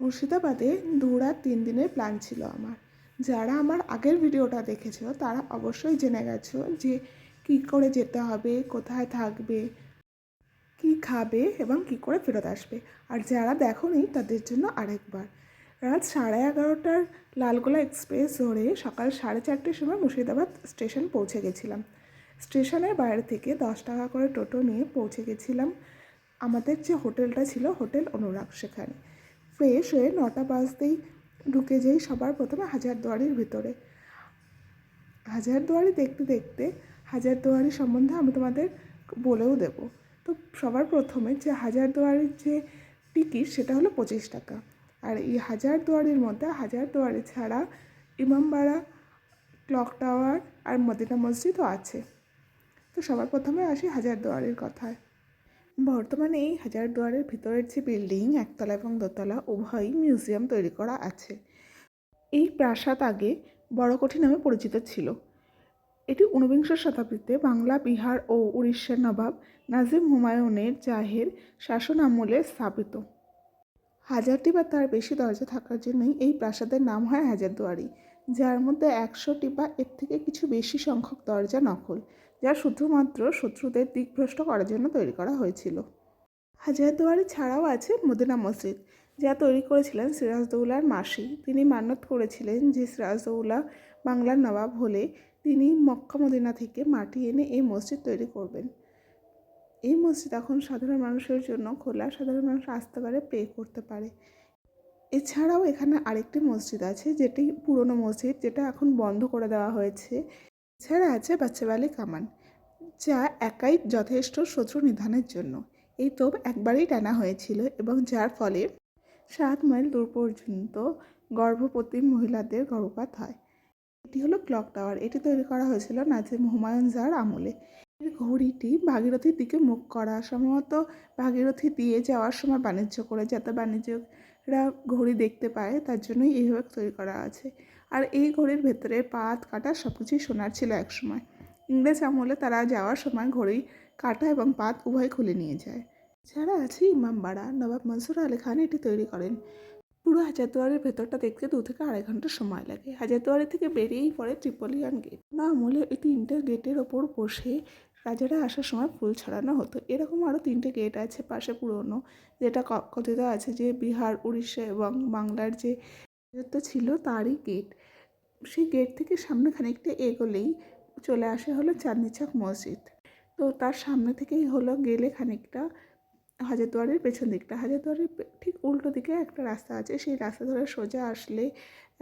মুর্শিদাবাদে দু রাত তিন দিনের প্ল্যান ছিল আমার। যারা আমার আগের ভিডিওটা দেখেছ, তারা অবশ্যই জেনে গেছো যে কী করে যেতে হবে, কোথায় থাকবে, কী খাবে এবং কী করে ফেরত আসবে। আর যারা দেখোনি, তাদের জন্য আরেকবার। রাত সাড়ে এগারোটার লালগোলা এক্সপ্রেস ধরে সকাল সাড়ে চারটের সময় মুর্শিদাবাদ স্টেশন পৌঁছে গেছিলাম। স্টেশনের বাইরে থেকে দশ টাকা করে টোটো নিয়ে পৌঁছে গেছিলাম। আমাদের যে হোটেলটা ছিল, হোটেল অনুরাগ সেখানে। ফ্রেশ হয়ে নটা বাজতেই ঢুকে যাই সবার প্রথমে হাজারদুয়ারির ভিতরে। হাজারদুয়ারি দেখতে দেখতে হাজারদুয়ারি সম্বন্ধে আমি তোমাদের বলেও দেব। তো সবার প্রথমে যে হাজারদুয়ারির যে টিকিট সেটা হলো পঁচিশ টাকা। আর এই হাজারদুয়ারির মধ্যে হাজারদুয়ারি ছাড়া ইমামবাড়া, ক্লক টাওয়ার আর মদিনা মসজিদও আছে। তো সবার প্রথমে আসি হাজারদুয়ারির কথায়। বর্তমানে এই হাজারদুয়ারের ভিতরের যে বিল্ডিং, একতলা এবং দোতলা, উভয়ই মিউজিয়াম তৈরি করা আছে। এই প্রাসাদ আগে বড়কঠি নামে পরিচিত ছিল। এটি ঊনবিংশ শতাব্দীতে বাংলা, বিহার ও উড়িষ্যার নবাব নাজিম হুমায়ুনের জাহের শাসন আমলে স্থাপিত। হাজারটি বা তার বেশি দরজা থাকার জন্যই এই প্রাসাদের নাম হয় হাজারদুয়ারি যার মধ্যে একশোটি বা এর থেকে কিছু বেশি সংখ্যক দরজা নকল। যা শুধুমাত্র শত্রুদের দিকভ্রষ্ট করার জন্য তৈরি করা হয়েছিল। হাজারদুয়ারি ছাড়াও আছে মদিনা মসজিদ, যা তৈরি করেছিলেন সিরাজদৌলার মাসি। তিনি মান্যত করেছিলেন যে সিরাজদৌলা বাংলার নবাব হলে তিনি মক্কা মদিনা থেকে মাটি এনে এই মসজিদ তৈরি করবেন। এই মসজিদ এখন সাধারণ মানুষের জন্য খোলা, সাধারণ মানুষ আসতে পারে পে করতে পারে। এছাড়াও এখানে আরেকটি মসজিদ আছে, যেটি পুরনো মসজিদ, যেটা এখন বন্ধ করে দেওয়া হয়েছে। এছাড়া আছে বাচ্চাবালি কামান, যা একাই যথেষ্ট শত্রু নিধানের জন্য। এই তোপ একবারই টানা হয়েছিল এবং যার ফলে সাত মাইল দূর পর্যন্ত গর্ভবতী মহিলাদের গর্ভপাত হয়। এটি হলো ক্লক টাওয়ার। এটি তৈরি করা হয়েছিল নাজিম হুমায়ুন জার আমলে। এর ঘড়িটি ভাগীরথীর দিকে মুখ করা, সম্ভবত ভাগীরথী দিয়ে যাওয়ার সময় বাণিজ্য করে, যাতে বাণিজ্যরা ঘড়ি দেখতে পায়, তার জন্যই এইভাবে তৈরি করা আছে। আর এই ঘড়ির ভেতরে পাত, কাটা সব কিছুই সোনার ছিল একসময়। ইংরেজ আমলে তারা যাওয়ার সময় ঘড়ি, কাটা এবং পাত উভয় খুলে নিয়ে যায়। যারা আছে ইমামবাড়া নবাব মনসুর আলী খান এটি তৈরি করেন। পুরো হাজারদুয়ারের ভেতরটা দেখতে দু থেকে আড়াই ঘণ্টা সময় লাগে। হাজারদুয়ারি থেকে বেরিয়েই পড়ে ট্রিপলিয়ান গেট না আমলে এই তিনটে গেটের ওপর বসে রাজারা আসার সময় ফুল ছড়ানো হতো। এরকম আরও তিনটে গেট আছে পাশে পুরনো, যেটা কথিত আছে যে বিহার, উড়িষ্যা এবং বাংলার যে রাজত্ব ছিল তারই গেট সেই গেট থেকে সামনে খানিকটা এগোলেই চলে আসে হলো চাঁদনি চক মসজিদ। তো তার সামনে থেকেই হলো গেলে খানিকটা হাজারদুয়ারের পেছন দিকটা। হাজারদুয়ারের ঠিক উল্টো দিকে একটা রাস্তা আছে। সেই রাস্তা ধরে সোজা আসলে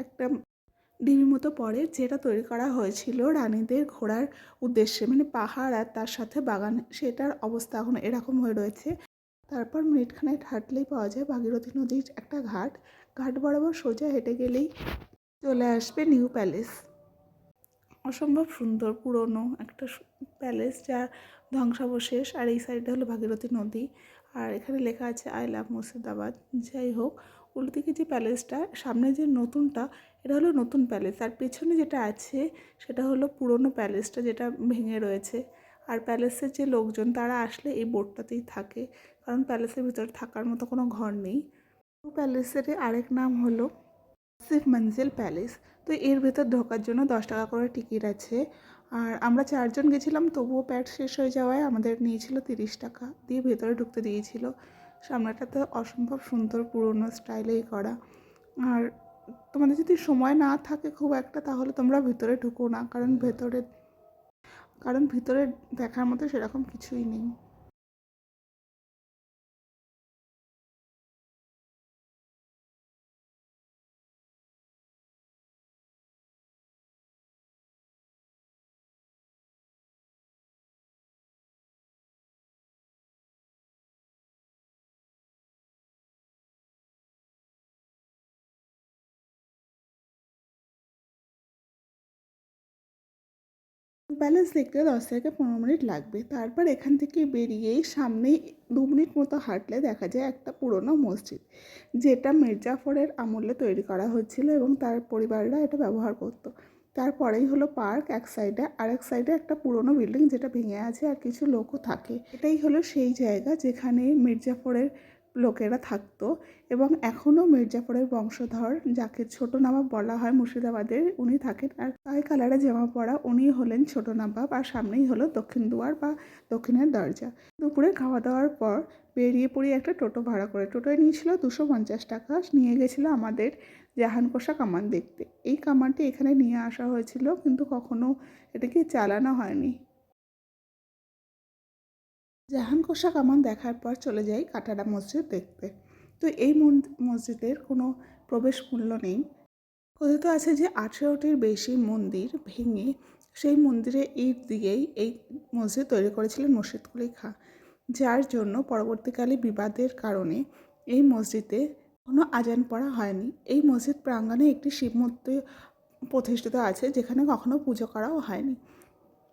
একটা ডিবি মতো পড়ে যেটা তৈরি করা হয়েছিল রানীদের ঘোরার উদ্দেশ্যে মানে পাহাড় আর তার সাথে বাগান, সেটার অবস্থা এখন এরকম হয়ে রয়েছে। তারপর মিনিটখানেক হাঁটলেই পাওয়া যায় ভাগীরথী নদীর একটা ঘাট। ঘাট বরাবর সোজা হেঁটে গেলেই চলে আসবে নিউ প্যালেস। অসম্ভব সুন্দর, পুরনো একটা প্যালেস যা ধ্বংসাবশেষ, আর এই সাইডটা হলো ভাগীরথী নদী। আর এখানে লেখা আছে, আই লাভ মুর্শিদাবাদ। যাই হোক উল্টো দিকে যে প্যালেসটা, সামনে যে নতুনটা এটা হলো নতুন প্যালেস আর পেছনে যেটা আছে সেটা হলো পুরনো প্যালেসটা যেটা ভেঙে রয়েছে। আর প্যালেসের যে লোকজন তারা আসলে এই বোটটাতেই থাকে। কারণ প্যালেসের ভিতরে থাকার মতো কোনো ঘর নেই। প্যালেসের আরেক নাম হলো শিব মঞ্জিল প্যালেস তো এর ভেতর ঢোকার জন্য দশ টাকা করে টিকিট আছে। আর আমরা চারজন গেছিলাম, তবুও প্যাট শেষ হয়ে যাওয়ায় আমাদের নিয়েছিল তিরিশ টাকা। দিয়ে ভেতরে ঢুকতে দিয়েছিল। সামনেটা তো অসম্ভব সুন্দর পুরনো স্টাইলেই করা। আর তোমাদের যদি সময় না থাকে খুব একটা তাহলে তোমরা ভিতরে ঢুকো না। কারণ ভেতরে কারণ ভিতরে দেখার মতো সেরকম কিছুই নেই। ব্যালেন্স দেখতে দশ থেকে পনেরো মিনিট লাগবে। তারপর এখান থেকে বেরিয়েই সামনেই দু মিনিট মতো হাঁটলে দেখা যায় একটা পুরনো মসজিদ, যেটা মির্জাফরের আমলে তৈরি করা হয়েছিল এবং তার পরিবাররা এটা ব্যবহার করতো। তারপরেই হলো পার্ক, এক সাইডে আর এক সাইডে একটা পুরনো বিল্ডিং যেটা ভেঙে আছে আর কিছু লোকও থাকে। এটাই হলো সেই জায়গা যেখানে মির্জাফরের লোকেরা থাকতো এবং এখনও মির্জাপুরের বংশধর, যাকে ছোট নবাব বলা হয় মুর্শিদাবাদের, উনি থাকেন। আর গায়ে কালারে জামা পরা উনি হলেন ছোট নবাব আর সামনেই হলো দক্ষিণ দুয়ার বা দক্ষিণের দরজা। দুপুরে খাওয়া দাওয়ার পর বেরিয়ে পড়ি একটা টোটো ভাড়া করে। টোটোয় নিয়েছিল দুশো পঞ্চাশ টাকা, নিয়ে গেছিল আমাদের জাহানকোষা কামান দেখতে। এই কামানটি এখানে নিয়ে আসা হয়েছিল, কিন্তু কখনো এটাকে চালানো হয়নি। জাহানকোষা কামান দেখার পর চলে যাই কাটারা মসজিদ দেখতে। তো এই মসজিদের কোনো প্রবেশ মূল্য নেই। কথিত আছে যে আঠেরোটির বেশি মন্দির ভেঙে সেই মন্দিরে ইট দিয়েই এই মসজিদ তৈরি করেছিলেন মুর্শিদ কুলি খাঁ। যার জন্য পরবর্তীকালে বিবাদের কারণে এই মসজিদে কোনো আজান পড়া হয়নি। এই মসজিদ প্রাঙ্গণে একটি শিব মূর্তি প্রতিষ্ঠিত আছে যেখানে কখনো পুজো করাও হয়নি।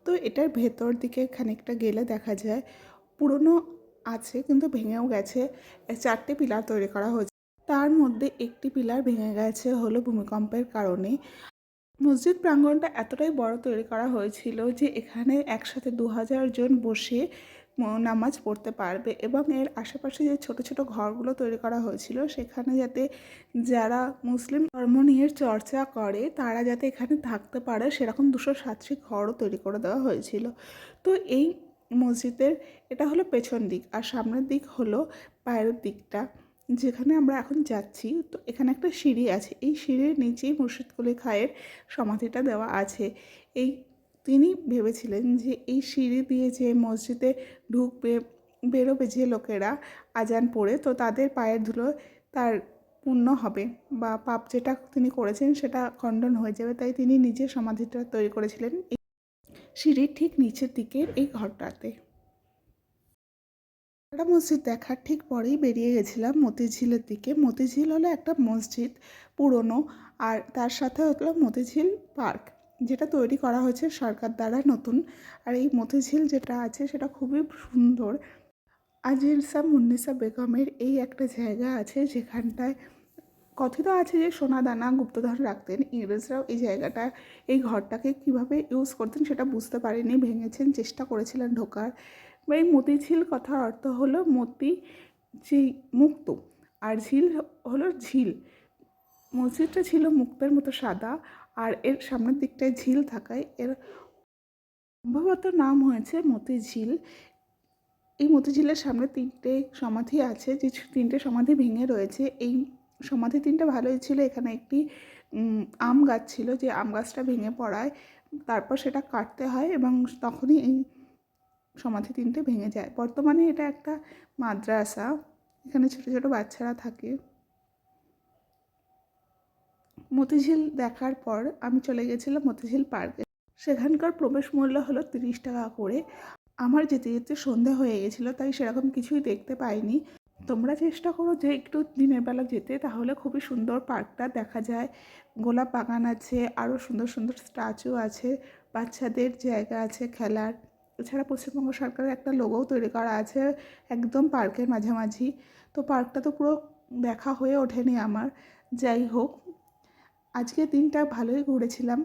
তো এটার ভেতর দিকে খানিকটা গেলে দেখা যায় পুরনো আছে কিন্তু ভেঙেও গেছে। চারটে পিলার তৈরি করা হয়েছে। তার মধ্যে একটি পিলার ভেঙে গেছে হলো ভূমিকম্পের কারণে। মসজিদ প্রাঙ্গণটা এতটাই বড় তৈরি করা হয়েছিল যে এখানে একসাথে দু হাজার জন বসে নামাজ পড়তে পারবে এবং এর আশেপাশে যে ছোট ছোট ঘরগুলো তৈরি করা হয়েছিল সেখানে যাতে যারা মুসলিম ধর্ম নিয়ে চর্চা করে তারা যাতে এখানে থাকতে পারে সেরকম দুশো সাতটি ঘরও তৈরি করে দেওয়া হয়েছিল। তো এই মসজিদের, এটা হলো পেছন দিক। আর সামনের দিক হলো বাইরের দিকটা। যেখানে আমরা এখন যাচ্ছি, তো এখানে একটা সিঁড়ি আছে। এই সিঁড়ির নিচেই মুর্শিদ কুলি খায়ের সমাধিটা দেওয়া আছে। এই তিনি ভেবেছিলেন যে এই সিঁড়ি দিয়ে যে মসজিদে ঢুকবে, বেরোবে যে লোকেরা আজান পড়ে, তো তাদের পায়ের ধুলো তার পূর্ণ হবে বা পাপ যেটা তিনি করেছেন সেটা খণ্ডন হয়ে যাবে। তাই তিনি নিজে সমাধিটা তৈরি করেছিলেন। সিঁড়ির ঠিক নিচের দিকের এই ঘরটাতে। একটা মসজিদ দেখার ঠিক পরেই বেরিয়ে গেছিলাম মতিঝিলের দিকে। মতিঝিল হলো একটা মসজিদ পুরনো আর তার সাথে হলো মতিঝিল পার্ক, যেটা তৈরি করা হয়েছে সরকার দ্বারা নতুন। আর এই মতিঝিল যেটা আছে সেটা খুবই সুন্দর। আজিরসা মুন্নিসা বেগমের এই একটা জায়গা আছে যেখানটায় কথিত আছে যে সোনাদানা গুপ্তধন রাখতেন। ইংরেজরাও এই জায়গাটা, এই ঘরটাকে কীভাবে ইউজ করতেন সেটা বুঝতে পারেনি। ভেঙেছেন, চেষ্টা করেছিলেন ঢোকার। এই মতিঝিল কথার অর্থ হলো মতি যে মুক্ত। আর ঝিল হলো ঝিল। মসজিদটা ছিল মুক্তের মতো সাদা আর এর সামনের দিকটায় ঝিল থাকায় এর সম্ভবত নাম হয়েছে মতিঝিল। এই মতিঝিলের সামনে তিনটে সমাধি আছে, যে তিনটে সমাধি ভেঙে রয়েছে। এই সমাধি তিনটে ভালোই ছিল। এখানে একটি আম গাছ ছিল যে আম গাছটা ভেঙে পড়ায়, তারপর সেটা কাটতে হয় এবং তখনই এই সমাধি তিনটে ভেঙে যায়। বর্তমানে এটা একটা মাদ্রাসা, এখানে ছোট ছোট বাচ্চারা থাকে। মতিঝিল দেখার পর আমি চলে গেছিলাম মতিঝিল পার্কে। সেখানকার প্রবেশ মূল্য হলো তিরিশ টাকা করে। আমার যেতে যেতে সন্ধে হয়ে গেছিল, তাই সেরকম কিছুই দেখতে পাইনি। তোমরা চেষ্টা করো যে একটু দিনের বেলা যেতে, তাহলে খুবই সুন্দর পার্কটা দেখা যায়। গোলাপ বাগান আছে আরও সুন্দর সুন্দর স্ট্যাচু আছে, বাচ্চাদের জায়গা আছে খেলার। এছাড়া পশ্চিমবঙ্গ সরকারের একটা লোগোও তৈরি করা আছে একদম পার্কের মাঝামাঝি। তো পার্কটা তো পুরো দেখা হয়ে ওঠেনি আমার। যাই হোক আজকের দিনটা ভালোই ঘুরেছিলাম।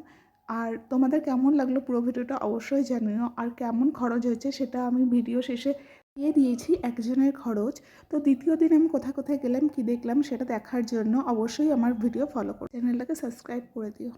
আর তোমাদের কেমন লাগল পুরো ভিডিওটা অবশ্যই জানিও। আর কেমন খরচ হয়েছে সেটা আমি ভিডিও শেষে দিয়ে দিয়েছি একজনের খরচ। তো দ্বিতীয় দিন আমি কোথায় কোথায় গেলাম, কি দেখলাম সেটা দেখার জন্য অবশ্যই আমার ভিডিও ফলো করো। চ্যানেলটাকে সাবস্ক্রাইব করে দিও।